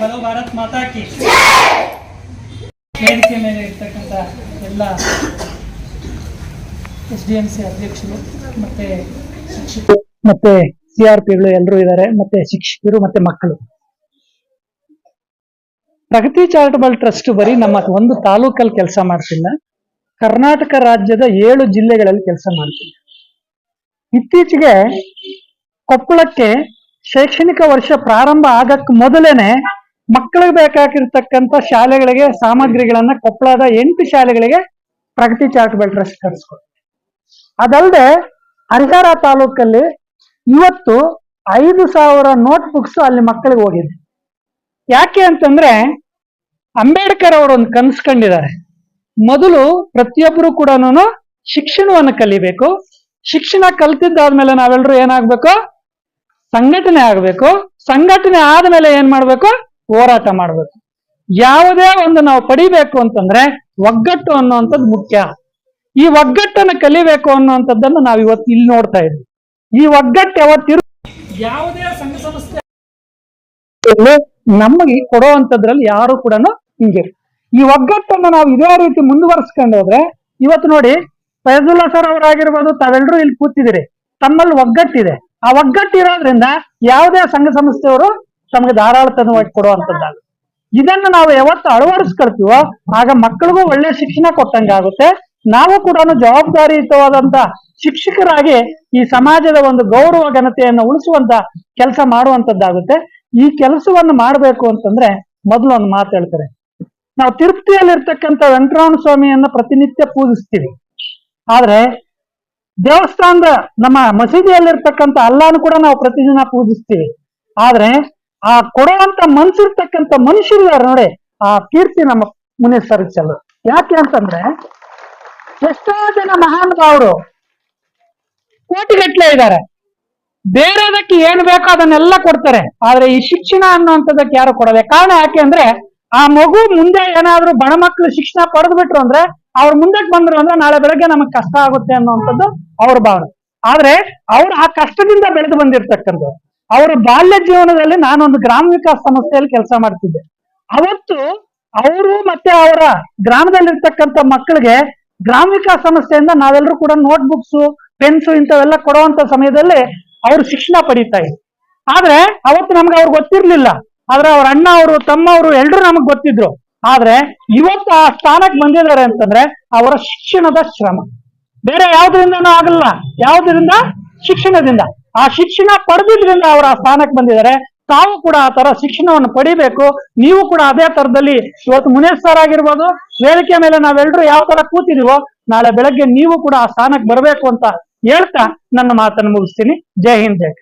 ಬಲೋ ಭಾರತ್ ಮಾತಾ ಕಿ ವೇದಿಕೆ ಮೇಲೆ ಇರ್ತಕ್ಕಂಥ ಎಲ್ಲ ಎಸ್ ಡಿ ಎಂ ಸಿ ಅಧ್ಯಕ್ಷರು ಮತ್ತೆ ಶಿಕ್ಷಕರು ಮತ್ತೆ ಸಿ ಆರ್ ಪಿಗಳು ಎಲ್ಲರೂ ಇದ್ದಾರೆ, ಮತ್ತೆ ಶಿಕ್ಷಕರು ಮತ್ತೆ ಮಕ್ಕಳು. ಪ್ರಗತಿ ಚಾರಿಟಬಲ್ ಟ್ರಸ್ಟ್ ಬರೀ ನಮ್ಮ ಒಂದು ತಾಲೂಕಲ್ಲಿ ಕೆಲಸ ಮಾಡ್ತಿಲ್ಲ, ಕರ್ನಾಟಕ ರಾಜ್ಯದ ಏಳು ಜಿಲ್ಲೆಗಳಲ್ಲಿ ಕೆಲಸ ಮಾಡ್ತಿಲ್ಲ. ಇತ್ತೀಚೆಗೆ ಕೊಪ್ಪಳಕ್ಕೆ ಶೈಕ್ಷಣಿಕ ವರ್ಷ ಪ್ರಾರಂಭ ಆಗಕ್ಕೆ ಮೊದಲೇನೆ ಮಕ್ಕಳಿಗೆ ಬೇಕಾಗಿರ್ತಕ್ಕಂಥ ಶಾಲೆಗಳಿಗೆ ಸಾಮಗ್ರಿಗಳನ್ನ ಕೊಪ್ಪಳದ ಎಂಟು ಶಾಲೆಗಳಿಗೆ ಪ್ರಗತಿ ಚಾರಿಟಬಲ್ ಟ್ರಸ್ಟ್ ಕಳಿಸ್ಕೊಡ್ತೀವಿ ಅದಲ್ಲದೆ ಹರಿಹರ ತಾಲೂಕಲ್ಲಿ ಇವತ್ತು ಐದು ಸಾವಿರ ನೋಟ್ ಬುಕ್ಸ್ ಅಲ್ಲಿ ಮಕ್ಕಳಿಗೆ ಹೋಗಿದೆ. ಯಾಕೆ ಅಂತಂದ್ರೆ ಅಂಬೇಡ್ಕರ್ ಅವರು ಒಂದು ಕನಸು ಕಂಡಿದ್ದಾರೆ. ಮೊದಲು ಪ್ರತಿಯೊಬ್ಬರು ಕೂಡ ಶಿಕ್ಷಣವನ್ನು ಕಲಿಬೇಕು. ಶಿಕ್ಷಣ ಕಲ್ತಿದ್ದಾದ್ಮೇಲೆ ನಾವೆಲ್ಲರೂ ಏನಾಗ್ಬೇಕು? ಸಂಘಟನೆ ಆಗ್ಬೇಕು. ಸಂಘಟನೆ ಆದ್ಮೇಲೆ ಏನ್ ಮಾಡ್ಬೇಕು? ಹೋರಾಟ ಮಾಡ್ಬೇಕು. ಯಾವುದೇ ಒಂದು ನಾವು ಪಡಿಬೇಕು ಅಂತಂದ್ರೆ ಒಗ್ಗಟ್ಟು ಅನ್ನುವಂಥದ್ದು ಮುಖ್ಯ. ಈ ಒಗ್ಗಟ್ಟನ್ನು ಕಲಿಬೇಕು ಅನ್ನುವಂಥದ್ದನ್ನು ನಾವು ಇವತ್ತು ಇಲ್ಲಿ ನೋಡ್ತಾ ಇದ್ವಿ. ಈ ಒಗ್ಗಟ್ಟು ಯಾವತ್ತಿರು ಯಾವುದೇ ಸಂಘ ಸಂಸ್ಥೆ ನಮಗೆ ಕೊಡುವಂಥದ್ರಲ್ಲಿ ಯಾರು ಕೂಡ ಹಿಂಗೆ. ಈ ಒಗ್ಗಟ್ಟನ್ನು ನಾವು ಇದೇ ರೀತಿ ಮುಂದುವರಿಸ್ಕೊಂಡು ಹೋದ್ರೆ, ಇವತ್ತು ನೋಡಿ ಫೈಜುಲ್ಲಾ ಸರ್ ಅವರಾಗಿರ್ಬೋದು ತಾವೆಲ್ಲರೂ ಇಲ್ಲಿ ಕೂತಿದ್ದೀರಿ. ತಮ್ಮಲ್ಲಿ ಒಗ್ಗಟ್ಟಿದೆ. ಆ ಒಗ್ಗಟ್ಟಿರೋದ್ರಿಂದ ಯಾವುದೇ ಸಂಘ ಸಂಸ್ಥೆಯವರು ತಮಗೆ ಧಾರಾಳತನವಾಗಿ ಕೊಡುವಂತದ್ದಾಗುತ್ತೆ ಇದನ್ನ ನಾವು ಯಾವತ್ತು ಅಳವಡಿಸ್ಕೊಳ್ತೀವೋ ಆಗ ಮಕ್ಕಳಿಗೂ ಒಳ್ಳೆ ಶಿಕ್ಷಣ ಕೊಟ್ಟಂಗಾಗುತ್ತೆ. ನಾವು ಕೂಡ ಜವಾಬ್ದಾರಿಯುತವಾದಂತ ಶಿಕ್ಷಕರಾಗಿ ಈ ಸಮಾಜದ ಒಂದು ಗೌರವ ಘನತೆಯನ್ನು ಉಳಿಸುವಂತ ಕೆಲಸ ಮಾಡುವಂತದ್ದಾಗುತ್ತೆ ಈ ಕೆಲಸವನ್ನು ಮಾಡಬೇಕು ಅಂತಂದ್ರೆ ಮೊದಲು ಒಂದು ಮಾತು ಹೇಳ್ತಾರೆ ನಾವು ತಿರುಪತಿಯಲ್ಲಿರ್ತಕ್ಕಂಥ ವೆಂಕಟರಮಣ ಸ್ವಾಮಿಯನ್ನ ಪ್ರತಿನಿತ್ಯ ಪೂಜಿಸ್ತೀವಿ. ಆದ್ರೆ ದೇವಸ್ಥಾನದ ನಮ್ಮ ಮಸೀದಿಯಲ್ಲಿರ್ತಕ್ಕಂಥ ಅಲ್ಲಾನು ಕೂಡ ನಾವು ಪ್ರತಿದಿನ ಪೂಜಿಸ್ತೀವಿ. ಆದ್ರೆ ಆ ಕೊಡುವಂತ ಮನ್ಸಿರ್ತಕ್ಕಂಥ ಮನುಷ್ಯರಿದ್ದಾರೆ ನೋಡಿ, ಆ ಕೀರ್ತಿ ನಮ್ಮ ಮುನಿ ಸರಿಸಲ್ಲ ಯಾಕೆ ಅಂತಂದ್ರೆ, ಎಷ್ಟೋ ಜನ ಮಹಾನ್ ಮಹಾನುಭಾವರು ಕೋಟಿಗಟ್ಲೆ ಇದ್ದಾರೆ. ಬೇರೆದಕ್ಕೆ ಏನ್ ಬೇಕೋ ಅದನ್ನೆಲ್ಲ ಕೊಡ್ತಾರೆ. ಆದ್ರೆ ಈ ಶಿಕ್ಷಣ ಅನ್ನುವಂಥದ್ದಕ್ಕೆ ಯಾರು ಕೊಡದೆ, ಕಾರಣ ಯಾಕೆ ಅಂದ್ರೆ, ಆ ಮಗು ಮುಂದೆ ಏನಾದ್ರು ಬಣ ಮಕ್ಕಳು ಶಿಕ್ಷಣ ಪಡೆದು ಬಿಟ್ರು ಅಂದ್ರೆ, ಅವ್ರ ಮುಂದಕ್ಕೆ ಬಂದ್ರು ಅಂದ್ರೆ ನಾಳೆ ಬೆಳಗ್ಗೆ ನಮಗ್ ಕಷ್ಟ ಆಗುತ್ತೆ ಅನ್ನುವಂಥದ್ದು ಅವ್ರ ಭಾವನೆ. ಆದ್ರೆ ಅವ್ರು ಆ ಕಷ್ಟದಿಂದ ಬೆಳೆದು ಬಂದಿರ್ತಕ್ಕಂಥದ್ದು ಅವರ ಬಾಲ್ಯ ಜೀವನದಲ್ಲಿ ನಾನೊಂದು ಗ್ರಾಮ ವಿಕಾಸ ಸಂಸ್ಥೆಯಲ್ಲಿ ಕೆಲಸ ಮಾಡ್ತಿದ್ದೆ. ಅವತ್ತು ಅವರು ಮತ್ತೆ ಅವರ ಗ್ರಾಮದಲ್ಲಿರ್ತಕ್ಕಂಥ ಮಕ್ಕಳಿಗೆ ಗ್ರಾಮ ವಿಕಾಸ ಸಂಸ್ಥೆಯಿಂದ ನಾವೆಲ್ಲರೂ ಕೂಡ ನೋಟ್ ಬುಕ್ಸ್ ಪೆನ್ಸು ಇಂಥವೆಲ್ಲ ಕೊಡುವಂತ ಸಮಯದಲ್ಲಿ ಅವರು ಶಿಕ್ಷಣ ಪಡೀತಾ ಇದ್ರು. ಆದ್ರೆ ಅವತ್ತು ನಮ್ಗೆ ಅವ್ರು ಗೊತ್ತಿರ್ಲಿಲ್ಲ. ಆದ್ರೆ ಅವ್ರ ಅಣ್ಣ ಅವರು, ತಮ್ಮ ಅವರು ಎಲ್ರು ನಮಗ್ ಗೊತ್ತಿದ್ರು. ಆದ್ರೆ ಇವತ್ತು ಆ ಸ್ಥಾನಕ್ಕೆ ಬಂದಿದ್ದಾರೆ ಅಂತಂದ್ರೆ ಅವರ ಶಿಕ್ಷಣದ ಶ್ರಮ. ಬೇರೆ ಯಾವ್ದ್ರಿಂದನೂ ಆಗಲ್ಲ. ಯಾವ್ದ್ರಿಂದ? ಶಿಕ್ಷಣದಿಂದ. ಆ ಶಿಕ್ಷಣ ಪಡೆದಿದ್ರಿಂದ ಅವರು ಆ ಸ್ಥಾನಕ್ಕೆ ಬಂದಿದ್ದಾರೆ. ತಾವು ಕೂಡ ಆ ತರ ಶಿಕ್ಷಣವನ್ನು ಪಡಿಬೇಕು. ನೀವು ಕೂಡ ಅದೇ ತರದಲ್ಲಿ ಇವತ್ತು ಮುನೇಶ್ ಸರ್ ಆಗಿರ್ಬೋದು, ವೇದಿಕೆ ಮೇಲೆ ನಾವೆಲ್ಲರೂ ಯಾವ ತರ ಕೂತಿದೀವೋ, ನಾಳೆ ಬೆಳಗ್ಗೆ ನೀವು ಕೂಡ ಆ ಸ್ಥಾನಕ್ಕೆ ಬರಬೇಕು ಅಂತ ಹೇಳ್ತಾ ನನ್ನ ಮಾತನ್ನು ಮುಗಿಸ್ತೀನಿ. ಜೈ ಹಿಂದ್, ಜೈ.